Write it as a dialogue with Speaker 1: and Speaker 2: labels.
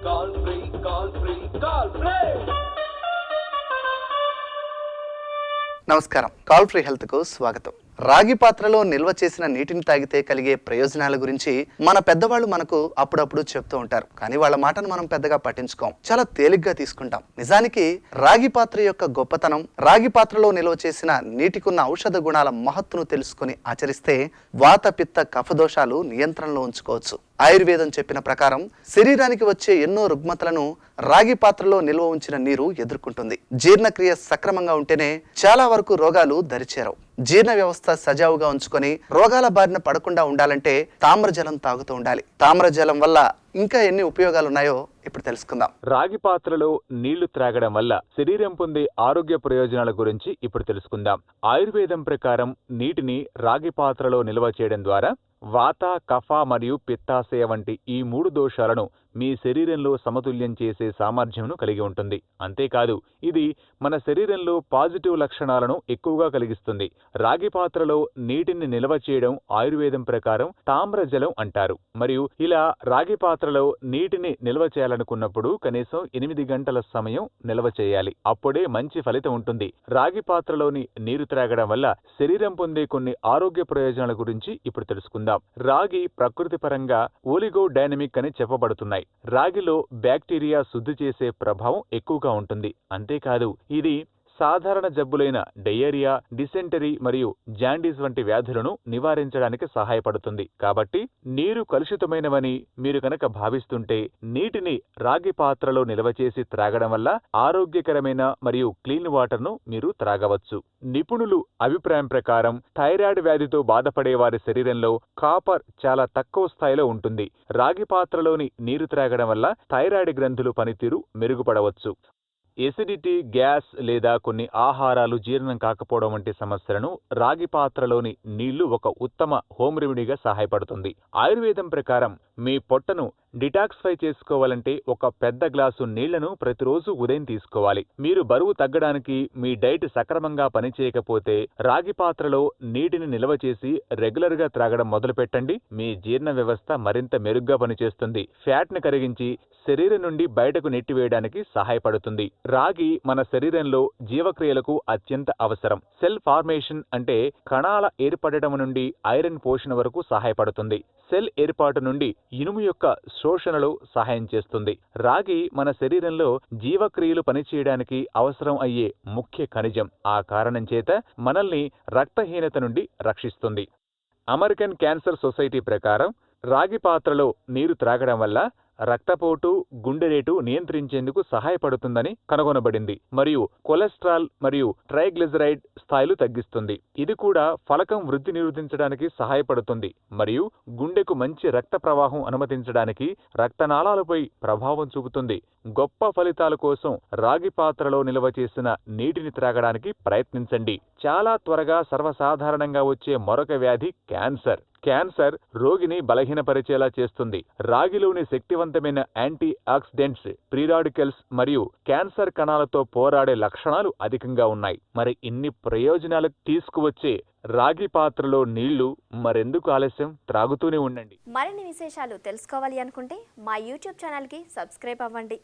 Speaker 1: Call free, call free, call free.
Speaker 2: నమస్కారం. Call free హెల్త్కు స్వాగతం. రాగి పాత్రలో నిల్వ చేసిన నీటిని తాగితే కలిగే ప్రయోజనాల గురించి మన పెద్దవాళ్ళు మనకు అప్పుడప్పుడు చెప్తూ ఉంటారు. కానీ వాళ్ళ మాటను మనం పెద్దగా పట్టించుకోం. చాలా తేలిగ్గా తీసుకుంటాం. నిజానికి రాగి పాత్ర యొక్క గొప్పతనం రాగి పాత్రలో నిల్వ చేసిన నీటికున్న ఔషధ గుణాల మహత్తును తెలుసుకొని ఆచరిస్తే వాత పిత్త కఫదోషాలు నియంత్రణలో ఉంచుకోవచ్చు. ఆయుర్వేదం చెప్పిన ప్రకారం శరీరానికి వచ్చే ఎన్నో రుగ్మతలను రాగి పాత్రలో నిల్వ ఉంచిన నీరు ఎదుర్కొంటుంది. జీర్ణక్రియ సక్రమంగా ఉంటేనే చాలా వరకు రోగాలు దరిచేరవు. జీర్ణ వ్యవస్థ సజావుగా ఉంచుకొని రోగాల బారిన పడకుండా ఉండాలంటే తామ్రజలం తాగుతూ ఉండాలి. తామ్రజలం వల్ల ఇంకా ఎన్ని ఉపయోగాలు ఉన్నాయో ఇప్పుడు తెలుసుకుందాం.
Speaker 3: రాగి పాత్రలో నీళ్ళు త్రాగడం వల్ల శరీరం పొందే ఆరోగ్య ప్రయోజనాల గురించి ఇప్పుడు తెలుసుకుందాం. ఆయుర్వేదం ప్రకారం నీటిని రాగి పాత్రలో నిల్వ చేయడం ద్వారా వాత కఫ మరియు పిత్తాశయ వంటి ఈ మూడు దోషాలను మీ శరీరంలో సమతుల్యం చేసే సామర్థ్యంను కలిగి ఉంటుంది. అంతేకాదు ఇది మన శరీరంలో పాజిటివ్ లక్షణాలను ఎక్కువగా కలిగిస్తుంది. రాగి పాత్రలో నీటిని నిల్వ చేయడం ఆయుర్వేదం ప్రకారం తామ్రజలం అంటారు. మరియు ఇలా రాగి పాత్రలో నీటిని నిల్వ చేయాలనుకున్నప్పుడు కనీసం ఎనిమిది గంటల సమయం నిల్వ చేయాలి. అప్పుడే మంచి ఫలితం ఉంటుంది. రాగి పాత్రలోని నీరు త్రాగడం వల్ల శరీరం పొందే కొన్ని ఆరోగ్య ప్రయోజనాల గురించి ఇప్పుడు తెలుసుకుందాం. రాగి ప్రకృతి పరంగా ఓలిగో డైనమిక్ అని చెప్పబడుతున్నాయి. రాగిలో బ్యాక్టీరియా శుద్ధి చేసే ప్రభావం ఎక్కువగా ఉంటుంది. అంతేకాదు ఇది సాధారణ జబ్బులైన డయేరియా డిసెంటరీ మరియు జాండీస్ వంటి వ్యాధులను నివారించడానికి సహాయపడుతుంది. కాబట్టి నీరు కలుషితమైనవని మీరు కనుక భావిస్తుంటే నీటిని రాగి పాత్రలో నిల్వ చేసి త్రాగడం వల్ల ఆరోగ్యకరమైన మరియు క్లీన్ వాటర్ను మీరు త్రాగవచ్చు. నిపుణులు అభిప్రాయం ప్రకారం థైరాయిడ్ వ్యాధితో బాధపడే వారి శరీరంలో కాపర్ చాలా తక్కువ స్థాయిలో ఉంటుంది. రాగి పాత్రలోని నీరు త్రాగడం వల్ల థైరాయిడ్ గ్రంథులు పనితీరు మెరుగుపడవచ్చు. ఎసిడిటీ గ్యాస్ లేదా కొన్ని ఆహారాలు జీర్ణం కాకపోవడం వంటి సమస్యలను రాగి పాత్రలోని నీళ్ళు ఒక ఉత్తమ హోమ్ రెమెడీగా సహాయపడుతుంది. ఆయుర్వేదం ప్రకారం మీ పొట్టను డిటాక్స్ఫై చేసుకోవాలంటే ఒక పెద్ద గ్లాసు నీళ్ళను ప్రతిరోజు ఉదయం తీసుకోవాలి. మీరు బరువు తగ్గడానికి మీ డైట్ సక్రమంగా పనిచేయకపోతే రాగి పాత్రలో నీటిని నిల్వ చేసి రెగ్యులర్గా త్రాగడం మొదలుపెట్టండి. మీ జీర్ణ వ్యవస్థ మరింత మెరుగ్గా పనిచేస్తుంది. ఫ్యాట్ని కరిగించి శరీరం నుండి బయటకు నెట్టివేయడానికి సహాయపడుతుంది. రాగి మన శరీరంలో జీవక్రియలకు అత్యంత అవసరం. సెల్ ఫార్మేషన్ అంటే కణాల ఏర్పడటం నుండి ఐరన్ పోషణ వరకు సహాయపడుతుంది. సెల్ ఏర్పాటు నుండి ఇనుము యొక్క శోషణలో సహాయం చేస్తుంది. రాగి మన శరీరంలో జీవక్రియలు పనిచేయడానికి అవసరం అయ్యే ముఖ్య ఖనిజం. ఆ కారణం చేత మనల్ని రక్తహీనత నుండి రక్షిస్తుంది. అమెరికన్ క్యాన్సర్ సొసైటీ ప్రకారం రాగి పాత్రలో నీరు త్రాగడం వల్ల రక్తపోటు గుండె రేటు నియంత్రించేందుకు సహాయపడుతుందని కనుగొనబడింది. మరియు కొలెస్ట్రాల్ మరియు ట్రైగ్లిజరైడ్ స్థాయిలు తగ్గిస్తుంది. ఇది కూడా ఫలకం వృద్ధి నిరోధించడానికి సహాయపడుతుంది. మరియు గుండెకు మంచి రక్త ప్రవాహం అనుమతించడానికి రక్తనాళాలపై ప్రభావం చూపుతుంది. గొప్ప ఫలితాల కోసం రాగి పాత్రలో నిల్వ చేసిన నీటిని త్రాగడానికి ప్రయత్నించండి. చాలా త్వరగా సర్వసాధారణంగా వచ్చే మరొక వ్యాధి క్యాన్సర్. క్యాన్సర్ రోగిని బలహీనపరిచేలా చేస్తుంది. రాగిలోని శక్తివంతమైన యాంటీ ఆక్సిడెంట్స్ ప్రీరాడికల్స్ మరియు క్యాన్సర్ కణాలతో పోరాడే లక్షణాలు అధికంగా ఉన్నాయి. మరి ఇన్ని ప్రయోజనాలు తీసుకువచ్చే రాగి పాత్రలో నీళ్ళు మరెందుకు ఆలస్యం? త్రాగుతూనే ఉండండి.
Speaker 4: మరిన్ని విశేషాలు తెలుసుకోవాలి అనుకుంటే మా యూట్యూబ్ ఛానల్కి సబ్స్క్రైబ్ అవ్వండి.